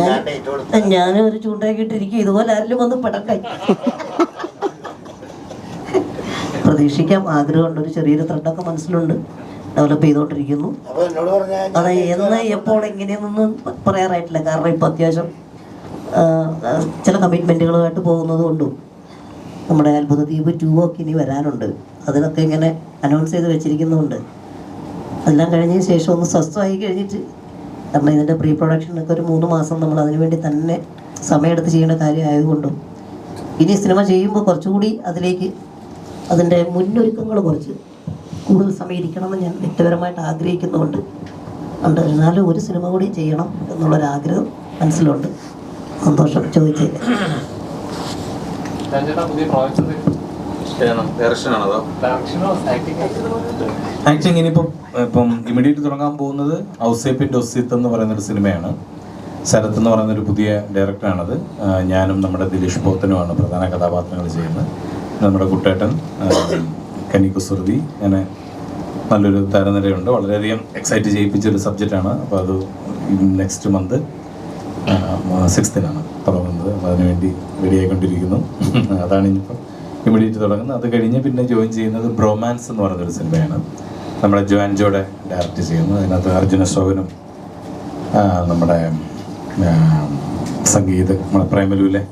ഞാൻ ഞാനും ഒരു ചൂണ്ടാക്കിയിട്ടിരിക്കും ഇതുപോലെ ആരെങ്കിലും വന്ന് പടക്കായി. പ്രതീക്ഷിക്കാം. ആഗ്രഹമുണ്ട് ഒരു ചെറിയൊരു ത്രെഡൊക്കെ മനസ്സിലുണ്ട്. ഡെവലപ്പ് ചെയ്തുകൊണ്ടിരിക്കുന്നു അത് എന്ന് എപ്പോൾ എങ്ങനെയെന്നൊന്നും പറയാറായിട്ടില്ല. കാരണം ഇപ്പൊ അത്യാവശ്യം ചില കമ്മിറ്റ്മെന്റുകളുമായിട്ട് പോകുന്നത് കൊണ്ടും നമ്മുടെ അത്ഭുത ദ്വീപ് ടൂ ഒക്കെ ഇനി വരാനുണ്ട്. അതിനൊക്കെ ഇങ്ങനെ അനൗൺസ് ചെയ്ത് വെച്ചിരിക്കുന്നുണ്ട് എല്ലാം കഴിഞ്ഞതിന് ശേഷം ഒന്ന് സ്വസ്ഥമായി കഴിഞ്ഞിട്ട് കാരണം ഇതിന്റെ പ്രീ പ്രൊഡക്ഷനൊക്കെ ഒരു മൂന്ന് മാസം നമ്മൾ അതിനുവേണ്ടി തന്നെ സമയമെടുത്ത് ചെയ്യേണ്ട കാര്യമായതുകൊണ്ടും ഇനി സിനിമ ചെയ്യുമ്പോൾ കുറച്ചുകൂടി അതിലേക്ക് അതിന്റെ മുന്നൊരുക്കങ്ങൾ കുറച്ച് കൂടുതൽ സമയം ഇരിക്കണമെന്ന് ഞാൻ വ്യക്തിപരമായിട്ട് ആഗ്രഹിക്കുന്നുണ്ട് ഉണ്ട്. എന്നാലും ഒരു സിനിമ കൂടി ചെയ്യണം എന്നുള്ളൊരാഗ്രഹം മനസ്സിലുണ്ട്. സന്തോഷം ചോദിച്ചേ ഡയറക്ഷനാണ് അതോ? ആക്ടിങ് ഇനിയിപ്പം ഇപ്പം ഇമ്മീഡിയറ്റ് തുടങ്ങാൻ പോകുന്നത് ഔസേപ്പിന്റെ ഒസിത്ത് എന്ന് പറയുന്ന ഒരു സിനിമയാണ്. ശരത് എന്ന് പറയുന്ന ഒരു പുതിയ ഡയറക്ടറാണത്. ഞാനും നമ്മുടെ ദിലീഷ് പോത്തനുമാണ് പ്രധാന കഥാപാത്രങ്ങൾ ചെയ്യുന്നത്. നമ്മുടെ കുട്ടേട്ടൻ കനി കുസൃതി അങ്ങനെ നല്ലൊരു താരനിരയുണ്ട്. വളരെയധികം എക്സൈറ്റ് ചെയ്യിപ്പിച്ചൊരു സബ്ജക്റ്റാണ്. അപ്പോൾ അത് നെക്സ്റ്റ് മന്ത് സിക്സ്തിനാണ് തുടങ്ങുന്നത് അപ്പോൾ അതിനുവേണ്ടി റെഡിയായിക്കൊണ്ടിരിക്കുന്നു അതാണ് ഇനിയിപ്പം ഇമ്മീഡിയറ്റ് തുടങ്ങുന്നത് അത് കഴിഞ്ഞ് പിന്നെ ജോയിൻ ചെയ്യുന്നത് ബ്രോമാൻസ് എന്ന് പറയുന്നൊരു സിനിമയാണ്. നമ്മുടെ ജോൻജോടെ ഡയറക്റ്റ് ചെയ്യുന്നത് അതിനകത്ത് അർജുന സോവനും നമ്മുടെ സംഗീത നമ്മുടെ പ്രേമലുവിലെ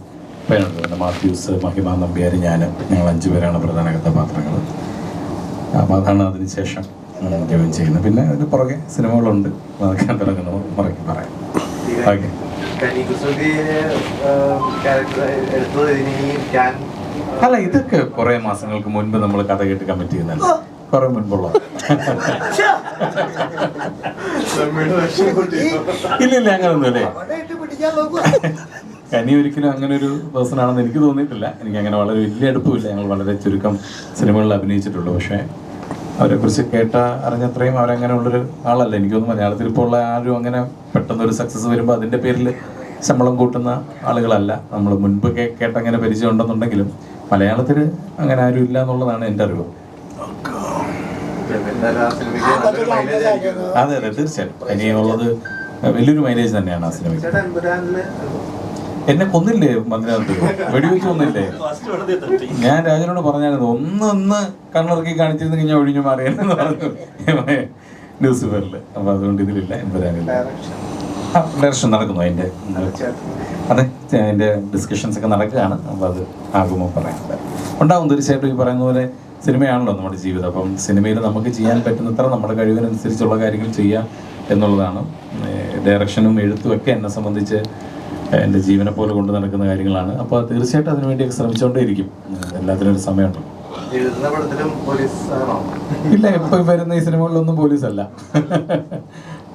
പേരുണ്ട് മാത്യൂസ് മഹിമ നമ്പ്യാർ ഞാൻ ഞങ്ങൾ അഞ്ചു പേരാണ് പ്രധാന കഥാപാത്രങ്ങൾ അപ്പോൾ അതാണ് അതിന് ശേഷം ജോയിൻ ചെയ്യുന്നത്. പിന്നെ അതിന് പുറകെ സിനിമകളുണ്ട്. അതൊക്കെ തുടങ്ങുന്നു. പുറകെ പറയാം. ഓക്കെ. അല്ല ഇതൊക്കെ കുറെ മാസങ്ങൾക്ക് മുൻപ് നമ്മൾ കഥ കേട്ട് കമ്മിറ്റ് ചെയ്യുന്നല്ല കുറെ മുൻപുള്ള. ഇല്ലില്ല ഇല്ല അങ്ങനൊന്നും അല്ലേ? അവിടെ ഇട്ട് പിടിക്കാൻ കനി ഒരിക്കലും അങ്ങനെ ഒരു പേഴ്സൺ ആണെന്ന് എനിക്ക് തോന്നിയിട്ടില്ല. എനിക്ക് അങ്ങനെ വളരെ വലിയ അടുപ്പമില്ല. ഞങ്ങൾ വളരെ ചുരുക്കം സിനിമകളിൽ അഭിനയിച്ചിട്ടുള്ളൂ പക്ഷേ അവരെ കുറിച്ച് കേട്ട അറിഞ്ഞത്രയും അവരങ്ങനെ ഉള്ളൊരു ആളല്ല. എനിക്ക് തോന്നുന്നു മലയാളത്തിൽ ഇപ്പോൾ ഉള്ള ആരും അങ്ങനെ പെട്ടെന്ന് ഒരു സക്സസ് വരുമ്പോൾ അതിന്റെ പേരിൽ ശമ്പളം കൂട്ടുന്ന ആളുകളല്ല. നമ്മൾ മുൻപ് കേട്ട അങ്ങനെ പരിചയം ഉണ്ടെന്നുണ്ടെങ്കിലും മലയാളത്തിൽ അങ്ങനെ ആരും ഇല്ല എന്നുള്ളതാണ് എന്റെ അറിവ്. അതെ അതെ തീർച്ചയായിട്ടും. ഇനിയുള്ളത് വലിയൊരു മൈലേജ് തന്നെയാണ് ആ എമ്പുരാനിൽ എന്നെ കൊന്നില്ലേ മന്ത്രിനകത്ത് വെടിവെച്ച് കൊന്നില്ലേ? ഞാൻ രാജനോട് പറഞ്ഞായിരുന്നു ഒന്ന് ഒന്ന് കണ്ണിറക്കി കാണിച്ചിരുന്നു ഞാൻ ഒഴിഞ്ഞു മാറിയെന്ന് പറഞ്ഞു. ലൂസിഫറിൽ അപ്പൊ അതുകൊണ്ട് ഇതിലില്ല എമ്പരാനില്ല ഡയറക്ഷൻ നടക്കുന്നു അതിന്റെ. അതെ അതിന്റെ ഡിസ്കഷൻസ് ഒക്കെ നടക്കുകയാണ്. അപ്പോൾ അത് ആകുമ്പോൾ പറയാം. ഉണ്ടാവും തീർച്ചയായിട്ടും ഈ പറയുന്ന പോലെ സിനിമയാണല്ലോ നമ്മുടെ ജീവിതം. അപ്പം സിനിമയിൽ നമുക്ക് ചെയ്യാൻ പറ്റുന്നത്ര നമ്മുടെ കഴിവിനനുസരിച്ചുള്ള കാര്യങ്ങൾ ചെയ്യാം എന്നുള്ളതാണ്. ഡയറക്ഷനും എഴുത്തും ഒക്കെ എന്നെ സംബന്ധിച്ച് എന്റെ ജീവനെ പോലെ കൊണ്ട് നടക്കുന്ന കാര്യങ്ങളാണ്. അപ്പോൾ തീർച്ചയായിട്ടും അതിനുവേണ്ടിയൊക്കെ ശ്രമിച്ചുകൊണ്ടേയിരിക്കും. എല്ലാത്തിനും ഒരു സമയമുണ്ട്. ഇല്ല ഇപ്പൊ വരുന്ന ഈ സിനിമകളിലൊന്നും പോലീസല്ല.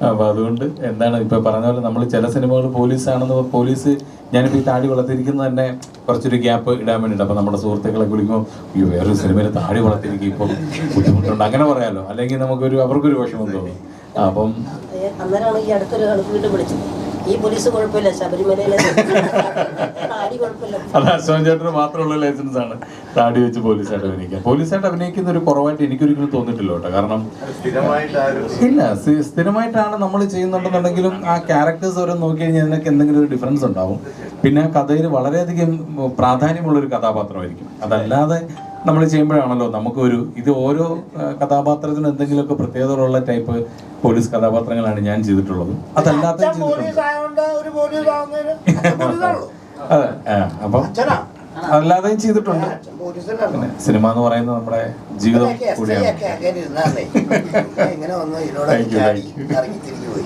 അപ്പൊ അതുകൊണ്ട് എന്താണ് ഇപ്പൊ പറഞ്ഞ പോലെ നമ്മൾ ചില സിനിമകൾ പോലീസാണെന്ന് പോലീസ് ഞാനിപ്പോ ഈ താടി വളർത്തിരിക്കുന്നത് തന്നെ കുറച്ചൊരു ഗ്യാപ്പ് ഇടാൻ വേണ്ടിയിട്ട് അപ്പൊ നമ്മുടെ സുഹൃത്തുക്കളെ വിളിക്കുമ്പോൾ അയ്യോ വേറൊരു സിനിമയിൽ താടി വളർത്തിരിക്കും ഇപ്പൊ. ബുദ്ധിമുട്ടുണ്ട്. അങ്ങനെ പറയാലോ. അല്ലെങ്കിൽ നമുക്കൊരു അവർക്കൊരു വിഷമം തോന്നും അപ്പം അന്നേരമാണ് ഈ അടുത്തൊരു വീട്ടിൽ വിളിച്ചത്. ഈ പോലീസ് കുഴപ്പമില്ല ശബരിമലയിലെ അത് അശോകൻ ചേട്ടന് മാത്രമുള്ള ലൈസൻസ് ആണ്. താടി വെച്ച് പോലീസായിട്ട് അഭിനയിക്കുക പോലീസായിട്ട് അഭിനയിക്കുന്ന ഒരു കുറവായിട്ട് എനിക്കൊരിക്കലും തോന്നിയിട്ടില്ല കേട്ടോ. കാരണം സ്ഥിരമായിട്ട് ആ ഇല്ല സ്ഥിരമായിട്ടാണ് നമ്മൾ ചെയ്യുന്നുണ്ടെന്നുണ്ടെങ്കിലും ആ ക്യാരക്ടേഴ്സ് ഓരോ നോക്കി കഴിഞ്ഞാൽ അതിനൊക്കെ എന്തെങ്കിലും ഒരു ഡിഫറൻസ് ഉണ്ടാവും. പിന്നെ ആ കഥയിൽ വളരെയധികം പ്രാധാന്യമുള്ള ഒരു കഥാപാത്രമായിരിക്കും. അതല്ലാതെ നമ്മൾ ചെയ്യുമ്പോഴാണല്ലോ നമുക്കൊരു ഇത് ഓരോ കഥാപാത്രത്തിനും എന്തെങ്കിലുമൊക്കെ പ്രത്യേകതകളുള്ള ടൈപ്പ് പോലീസ് കഥാപാത്രങ്ങളാണ് ഞാൻ ചെയ്തിട്ടുള്ളത്. അതല്ലാതെ അതെ. അപ്പം അല്ലാതെയും ചെയ്തിട്ടുണ്ട്. പിന്നെ സിനിമ എന്ന് പറയുന്നത് നമ്മുടെ ജീവിതം കൂടിയാണ്. ഇങ്ങനെ വന്ന് ഇതിനോട്. ഇറങ്ങി പോയി.